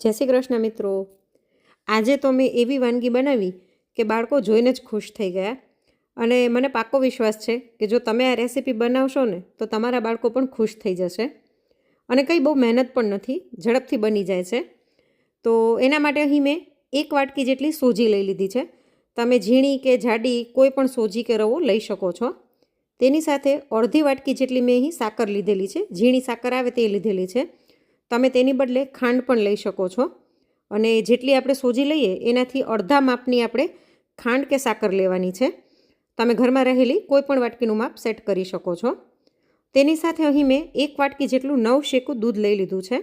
જય શ્રી કૃષ્ણ મિત્રો. આજે તો મેં એવી વાનગી બનાવી કે બાળકો જોઈને જ ખુશ થઈ ગયા. અને મને પાકો વિશ્વાસ છે કે જો તમે આ રેસીપી બનાવશો ને, તો તમારા બાળકો પણ ખુશ થઈ જશે. અને કંઈ બહુ મહેનત પણ નથી, ઝડપથી બની જાય છે. તો એના માટે અહીં મેં એક વાટકી જેટલી સોજી લઈ લીધી છે. તમે ઝીણી કે જાડી કોઈ પણ સોજી કે રવો લઈ શકો છો. તેની સાથે અડધી વાટકી જેટલી મેં અહીં સાકર લીધેલી છે. ઝીણી સાકર આવે તે લીધેલી છે. તમે તેની બદલે ખાંડ પણ લઈ શકો છો. અને જેટલી આપણે સોજી લઈએ, એનાથી અડધા માપની આપણે ખાંડ કે સાકર લેવાની છે. તમે ઘરમાં રહેલી કોઈ પણ વાટકીનું માપ સેટ કરી શકો છો. તેની સાથે અહીં મેં એક વાટકી જેટલું નવ શેકું દૂધ લઈ લીધું છે.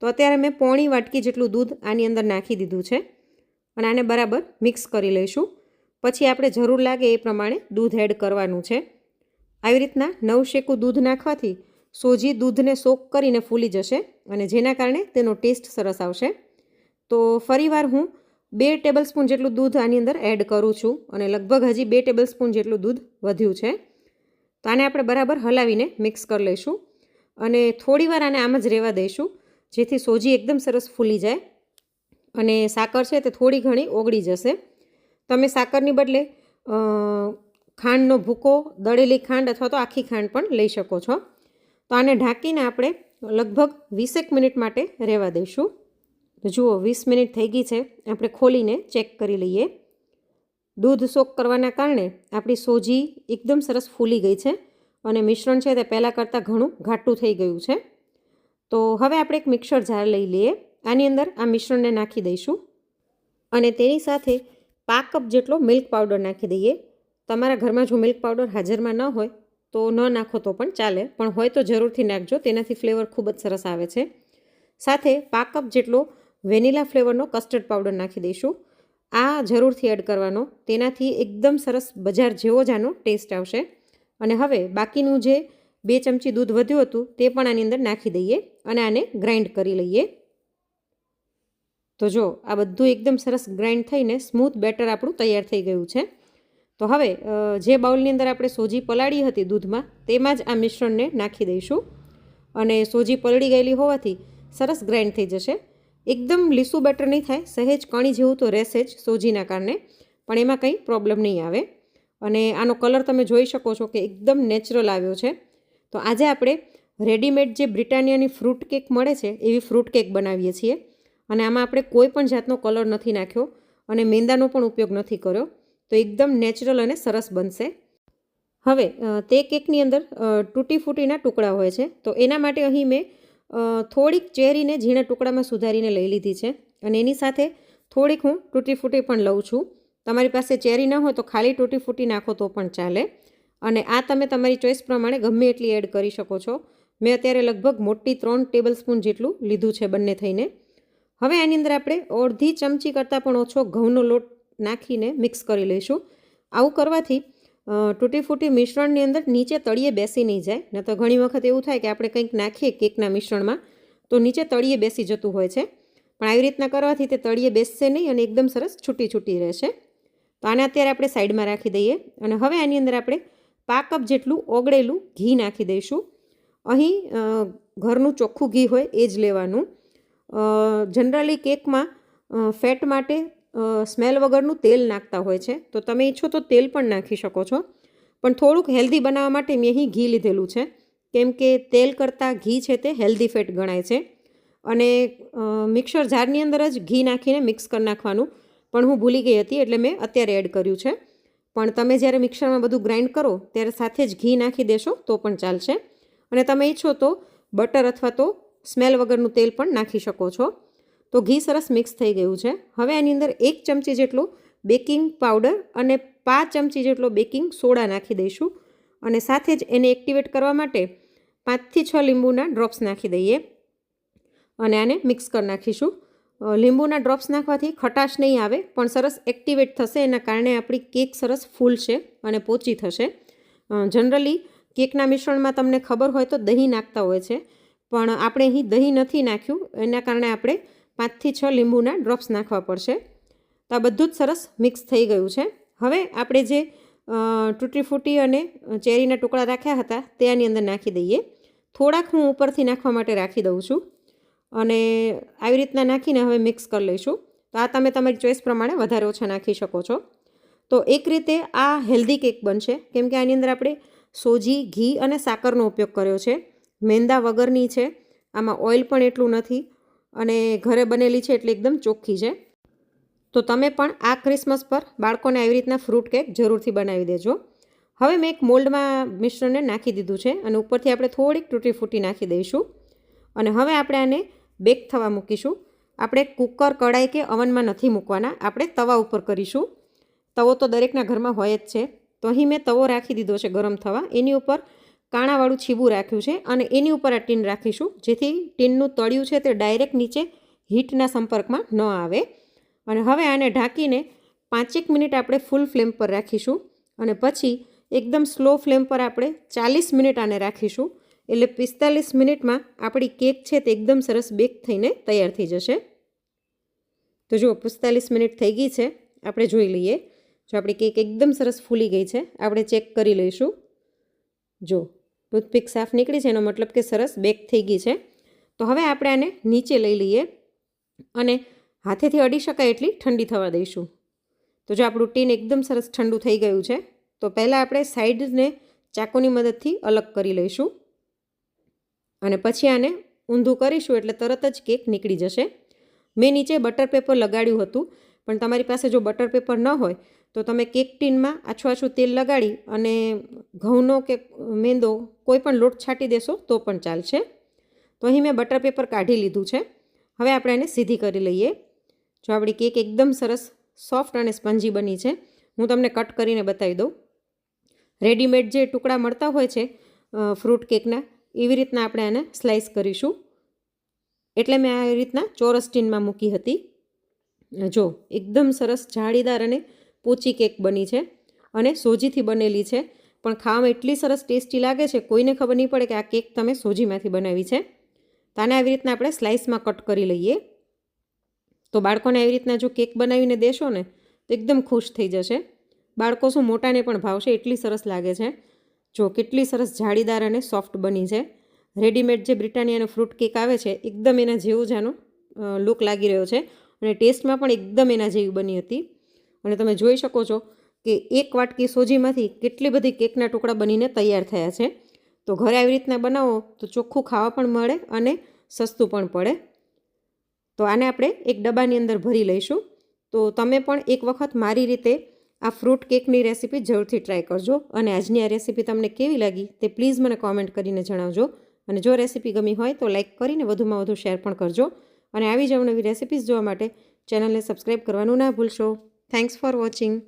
તો અત્યારે મેં પોણી વાટકી જેટલું દૂધ આની અંદર નાખી દીધું છે. અને આને બરાબર મિક્સ કરી લઈશું. પછી આપણે જરૂર લાગે એ પ્રમાણે દૂધ એડ કરવાનું છે. આવી રીતના નવ શેકું દૂધ નાખવાથી સોજી દૂધને સોક કરીને ફૂલી જશે અને જેના કારણે તેનો ટેસ્ટ સરસ આવશે. તો ફરીવાર હું બે ટેબલ સ્પૂન જેટલું દૂધ આની અંદર એડ કરું છું અને લગભગ હજી બે ટેબલ સ્પૂન જેટલું દૂધ વધ્યું છે. તો આને આપણે બરાબર હલાવીને મિક્સ કરી લઈશું અને થોડીવાર આને આમ જ રહેવા દઈશું જેથી સોજી એકદમ સરસ ફૂલી જાય અને સાકર છે તે થોડી ઘણી ઓગળી જશે. તમે સાકરની બદલે ખાંડનો ભૂકો, દળેલી ખાંડ અથવા તો આખી ખાંડ પણ લઈ શકો છો. તો આને ઢાંકીને આપણે લગભગ વીસેક મિનિટ માટે રહેવા દઈશું. જુઓ, વીસ મિનિટ થઈ ગઈ છે. આપણે ખોલીને ચેક કરી લઈએ. દૂધ સોક કરવાના કારણે આપણી સોજી એકદમ સરસ ફૂલી ગઈ છે અને મિશ્રણ છે તે પહેલાં કરતાં ઘણું ઘાટું થઈ ગયું છે. તો હવે આપણે એક મિક્સર જાર લઈ લઈએ. આની અંદર આ મિશ્રણને નાખી દઈશું. અને તેની સાથે પા કપ જેટલો મિલ્ક પાવડર નાખી દઈએ. તમારા ઘરમાં જો મિલ્ક પાવડર હાજરમાં ન હોય તો ન નાખો તો પણ ચાલે. પણ હોય તો જરૂરથી નાખજો. તેનાથી ફ્લેવર ખૂબ જ સરસ આવે છે. સાથે પા કપ જેટલો વેનીલા ફ્લેવરનો કસ્ટર્ડ પાવડર નાખી દઈશું. આ જરૂરથી એડ કરવાનો. તેનાથી એકદમ સરસ બજાર જેવો જ આનો ટેસ્ટ આવશે. અને હવે બાકીનું જે બે ચમચી દૂધ વધ્યું હતું તે પણ આની અંદર નાખી દઈએ અને આને ગ્રાઇન્ડ કરી લઈએ. તો જો આ બધું એકદમ સરસ ગ્રાઇન્ડ થઈને સ્મૂથ બેટર આપણું તૈયાર થઈ ગયું છે. તો હવે જે બાઉલની અંદર આપણે સોજી પલાળી હતી દૂધમાં, તેમાં જ આ મિશ્રણને નાખી દઈશું. અને સોજી પલળી ગયેલી હોવાથી સરસ ગ્રાઇન્ડ થઈ જશે. એકદમ લીસું બેટર નહીં થાય, સહેજ કણી જેવું તો રહેશે જ સોજીના કારણે, પણ એમાં કંઈ પ્રોબ્લેમ નહીં આવે. અને આનો કલર તમે જોઈ શકો છો કે એકદમ નેચરલ આવ્યો છે. તો આજે આપણે રેડીમેડ જે બ્રિટાનિયાની ફ્રૂટ કેક મળે છે, એવી ફ્રૂટ કેક બનાવીએ છીએ. અને આમાં આપણે કોઈ પણ જાતનો કલર નથી નાખ્યો અને મેંદાનો પણ ઉપયોગ નથી કર્યો. તો એકદમ નેચરલ અને સરસ બનશે. હવે તે કેકની અંદર તૂટી ફૂટીના ટુકડા હોય છે. તો એના માટે અહીં મેં થોડીક ચેરીને ઝીણા ટુકડામાં સુધારીને લઈ લીધી છે. અને એની સાથે થોડીક હું તૂટી ફૂટી પણ લઉં છું. તમારી પાસે ચેરી ન હોય તો ખાલી તૂટી ફૂટી નાખો તો પણ ચાલે. અને આ તમે તમારી ચોઈસ પ્રમાણે ગમે એટલી એડ કરી શકો છો. મેં અત્યારે લગભગ મોટી ત્રણ ટેબલ સ્પૂન જેટલું લીધું છે બંને થઈને. હવે આની અંદર આપણે અડધી ચમચી કરતાં પણ ઓછો ઘઉંનો લોટ નાખીને મિક્સ કરી લઈશું. આવું કરવાથી તૂટી ફૂટી મિશ્રણની અંદર નીચે તળિયે બેસી નહીં જાય. ન તો ઘણી વખત એવું થાય કે આપણે કંઈક નાખીએ કેકના મિશ્રણમાં, તો નીચે તળિયે બેસી જતું હોય છે. પણ આવી રીતના કરવાથી તે તળિયે બેસશે નહીં અને એકદમ સરસ છૂટી છૂટી રહેશે. તો આને અત્યારે આપણે સાઈડમાં રાખી દઈએ અને હવે આની અંદર આપણે પા કપ જેટલું ઓગળેલું ઘી નાખી દઈશું. અહીં ઘરનું ચોખ્ખું ઘી હોય એ જ લેવાનું. જનરલી કેકમાં ફેટ માટે સ્મેલ વગરનું તેલ નાખતા હોય છે. તો તમે ઈચ્છો તો તેલ પણ નાખી શકો છો. પણ થોડુંક હેલ્ધી બનાવવા માટે મેં અહીં ઘી લીધેલું છે. કેમ કે તેલ કરતાં ઘી છે તે હેલ્ધી ફેટ ગણાય છે. અને મિક્સર જારની અંદર જ ઘી નાખીને મિક્સ કરી નાખવાનું. પણ હું ભૂલી ગઈ હતી એટલે મેં અત્યારે એડ કર્યું છે. પણ તમે જ્યારે મિક્સરમાં બધું ગ્રાઇન્ડ કરો, ત્યારે સાથે જ ઘી નાખી દેશો તો પણ ચાલશે. અને તમે ઈચ્છો તો બટર અથવા તો સ્મેલ વગરનું તેલ પણ નાખી શકો છો. તો ઘી સરસ મિક્સ થઈ ગયું છે. હવે આની અંદર એક ચમચી જેટલું બેકિંગ પાવડર અને પાંચ ચમચી જેટલો બેકિંગ સોડા નાખી દઈશું. અને સાથે જ એને એક્ટિવેટ કરવા માટે પાંચથી છ લીંબુના ડ્રોપ્સ નાખી દઈએ. અને આને મિક્સ કરી નાખીશું. લીંબુના ડ્રોપ્સ નાખવાથી ખટાશ નહીં આવે, પણ સરસ એક્ટિવેટ થશે, એના કારણે આપણી કેક સરસ ફૂલશે અને પોચી થશે. જનરલી કેકના મિશ્રણમાં તમને ખબર હોય તો દહીં નાખતા હોય છે, પણ આપણે અહીં દહીં નથી નાખ્યું, એના કારણે આપણે પાંચથી છ લીંબુના ડ્રોપ્સ નાખવા પડશે. તો આ બધું જ સરસ મિક્સ થઈ ગયું છે. હવે આપણે જે તૂટી ફૂટી અને ચેરીના ટુકડા રાખ્યા હતા તે આની અંદર નાખી દઈએ. થોડાક હું ઉપરથી નાખવા માટે રાખી દઉં છું. અને આવી રીતના નાખીને હવે મિક્સ કરી લઈશું. તો આ તમે તમારી ચોઈસ પ્રમાણે વધારે ઓછા નાખી શકો છો. તો એક રીતે આ હેલ્ધી કેક બનશે. કેમ કે આની અંદર આપણે સોજી, ઘી અને સાકરનો ઉપયોગ કર્યો છે. મેંદા વગરની છે. આમાં ઓઇલ પણ એટલું નથી. અને ઘરે બનેલી છે એટલે એકદમ ચોખ્ખી છે. તો તમે પણ આ ક્રિસમસ પર બાળકોને આવી રીતના ફ્રૂટ કેક જરૂરથી બનાવી દેજો. હવે મેં એક મોલ્ડમાં મિશ્રણને નાખી દીધું છે અને ઉપરથી આપણે થોડીક તૂટી ફૂટી નાખી દઈશું. અને હવે આપણે આને બેક થવા મૂકીશું. આપણે કુકર કડાઈ કે અવનમાં નથી મૂકવાના, આપણે તવા ઉપર કરીશું. તવો તો દરેકના ઘરમાં હોય જ છે. તો અહીં મેં તવો રાખી દીધો છે ગરમ થવા. એની ઉપર કાણાવાળું છીબું રાખ્યું છે અને એની ઉપર આ ટીન રાખીશું. જેથી ટીનનું તળિયું છે તે ડાયરેક્ટ નીચે હીટના સંપર્કમાં ન આવે. અને હવે આને ઢાંકીને પાંચેક મિનિટ આપણે ફૂલ ફ્લેમ પર રાખીશું. અને પછી એકદમ સ્લો ફ્લેમ પર આપણે ચાલીસ મિનિટ આને રાખીશું. એટલે પિસ્તાલીસ મિનિટમાં આપણી કેક છે તે એકદમ સરસ બેક થઈને તૈયાર થઈ જશે. તો જુઓ, પિસ્તાલીસ મિનિટ થઈ ગઈ છે. આપણે જોઈ લઈએ. જો આપણી કેક એકદમ સરસ ફૂલી ગઈ છે, આપણે ચેક કરી લઈશું. જો ટૂથપીક સાફ નીકળી છે, એનો મતલબ કે સરસ બેક થઈ ગઈ છે. તો હવે આપણે આને નીચે લઈ લઈએ અને હાથેથી અડી શકાય એટલી ઠંડી થવા દઈશું. તો જો આપણું ટીન એકદમ સરસ ઠંડુ થઈ ગયું છે, તો પહેલાં આપણે સાઈડને ચાકુની મદદથી અલગ કરી લઈશું. અને પછી આને ઊંધું કરીશું એટલે તરત જ કેક નીકળી જશે. મેં નીચે બટર પેપર લગાડ્યું હતું. પણ તમારી પાસે જો બટર પેપર ન હોય, તો તમે કેક ટીનમાં આછું આછું તેલ લગાડી અને ઘઉંનો કે મેંદો કોઈ પણ લોટ છાંટી દેશો તો પણ ચાલશે. તો અહીં મેં બટર પેપર કાઢી લીધું છે. હવે આપણે એને સીધી કરી લઈએ. જો આપણી કેક એકદમ સરસ, સોફ્ટ અને સ્પંજી બની છે, હું તમને કટ કરીને બતાવી દઉં. રેડીમેડ જે ટુકડા મળતા હોય છે ફ્રૂટ કેકના, એવી રીતના આપણે આને સ્લાઈસ કરીશું. એટલે મેં આ રીતના ચોરસ ટીનમાં મૂકી હતી. જો, એકદમ સરસ જાળીદાર અને પોચી કેક બની છે અને સોજીથી બનેલી છે. પણ ખાવામાં એટલી સરસ ટેસ્ટી લાગે છે, કોઈને ખબર નહીં પડે કે આ કેક તમે સોજીમાંથી બનાવી છે. તો આને આવી રીતના આપણે સ્લાઇસમાં કટ કરી લઈએ. તો બાળકોને આવી રીતના જો કેક બનાવીને દેશો ને, તો એકદમ ખુશ થઈ જશે. બાળકો શું મોટાને પણ ભાવશે, એટલી સરસ લાગે છે. જો, કેટલી સરસ જાળીદાર અને સોફ્ટ બની છે. રેડીમેડ જે બ્રિટાનિયાનો ફ્રૂટ કેક આવે છે, એકદમ એના જેવું જ આનો લુક લાગી રહ્યો છે. અને ટેસ્ટમાં પણ એકદમ એના જેવી બની હતી. અને તમે જોઈ શકો છો કે એક વાટકી સોજીમાંથી કેટલી બધી કેકના ટુકડા બનીને તૈયાર થયા છે. તો ઘરે આવી રીતના બનાવો તો ચોખ્ખું ખાવા પણ મળે અને સસ્તું પણ પડે. તો આને આપણે એક ડબ્બાની અંદર ભરી લઈશું. તો તમે પણ એક વખત મારી રીતે આ ફ્રૂટ કેકની રેસીપી જરૂરથી ટ્રાય કરજો. અને આજની આ રેસીપી તમને કેવી લાગી તે પ્લીઝ મને કોમેન્ટ કરીને જણાવજો. અને જો રેસીપી ગમી હોય તો લાઇક કરીને વધુમાં વધુ શેર પણ કરજો. અને આવી જ અવનવી રેસિપીઝ જોવા માટે ચેનલને સબસ્ક્રાઈબ કરવાનું ના ભૂલશો. Thanks for watching